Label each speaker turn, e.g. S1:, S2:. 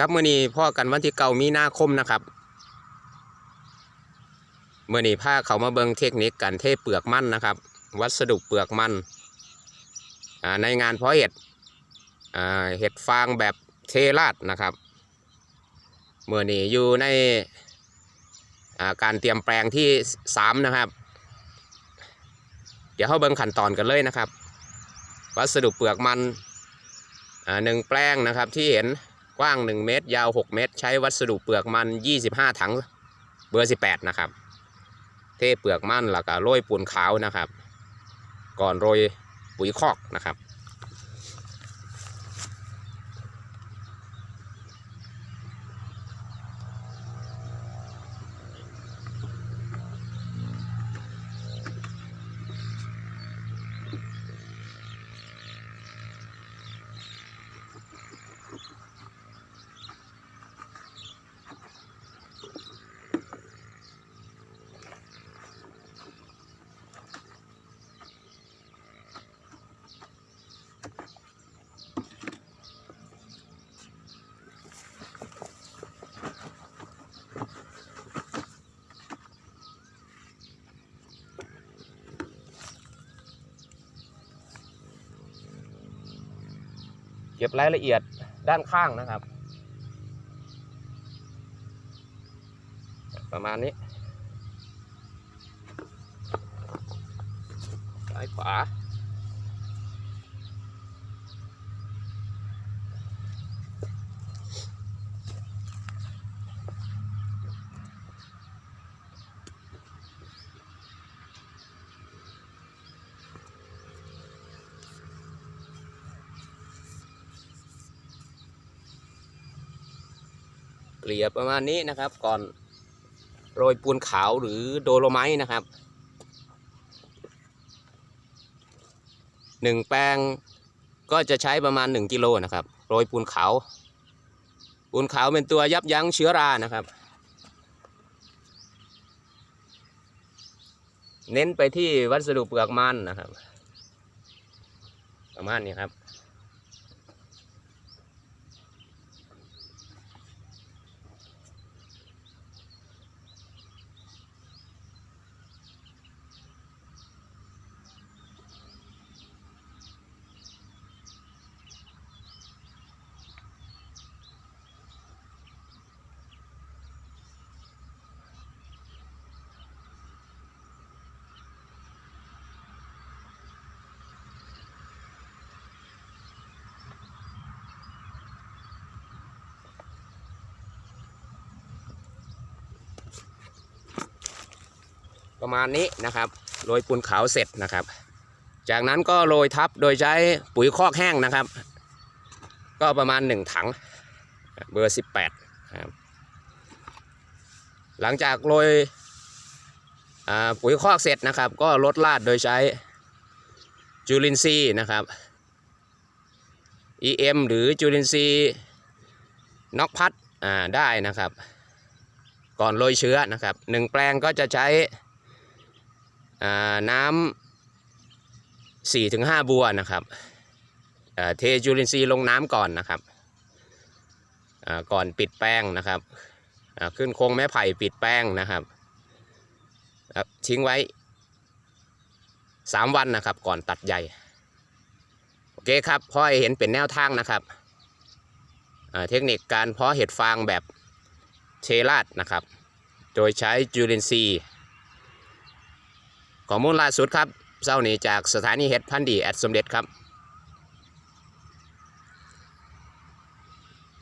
S1: ครับเมื่อนี้พ่อกันวันที่เก้ามีนาคมนะครับเมื่อนี้ผ้าเขามาเบิงเทคนิคการเทเปลือกมันนะครับ วัสดุเปลือกมันในงานเพาะเห็ดเห็ดฟางแบบเทราดนะครับเมื่อนี้อยู่ในาการเตรียมแปลงที่สามนะครับ เดี๋ยวเข้าเบิงขั้นตอนกันเลยนะครับ วัสดุเปลือกมันหนึ่งแปลงนะครับที่เห็น กว้าง 1 เมตร ยาว 6 เมตร ใช้วัสดุเปลือกมัน 25 ถังเบอร์ 18 นะครับ เทเปลือกมันแล้วก็โรยปูนขาวนะครับ ก่อนโรยปุ๋ยคอกนะครับ เก็บรายละเอียดด้านข้างนะครับ ประมาณนี้ซ้ายขวา กลี่ยประมาณนี้นะครับ ก่อนโรยปูนขาวหรือโดโลไมต์นะครับหนึ่งแปลงก็จะใช้ประมาณ 1 กิโลนะครับโรยปูนขาวปูนขาวเป็นตัวยับยั้งเชื้อรานะครับ เน้นไปที่วัสดุเปลือกมันนะครับ ประมาณนี้ครับ ประมาณนี้นะครับโรยปูนขาวเสร็จนะครับ จากนั้นก็โรยทับโดยใช้ปุ๋ยคอกแห้งนะครับ ก็ประมาณ 1 ถังเบอร์ 18นะครับหลังจากโรยปุ๋ยคอกเสร็จนะครับ ก็ลดลาดโดยใช้จุลินทรีย์นะครับ EM หรือจุลินทรีย์น็อกพัดได้นะครับ ก่อนโรยเชื้อนะครับหนึ่งแปลงก็จะใช้ น้ำสี่ถึงห้าบัวนะครับเอ่อเทจุลินทรีย์ลงน้ำก่อนนะครับก่อนปิดแป้งนะครับขึ้นโครงไม้ไผ่ปิดแป้งนะครับทิ้งไว้สามวันนะครับก่อนตัดใหญ่โอเคครับพ่อเห็นเป็นแนวทางนะครับเทคนิคการเพาะเห็ดฟางแบบเชราดนะครับ โดยใช้จุลินทรีย์ ข้อมูลล่าสุดครับเจ้านี้จากสถานีเห็ดพันดีแอดสมเด็จครับ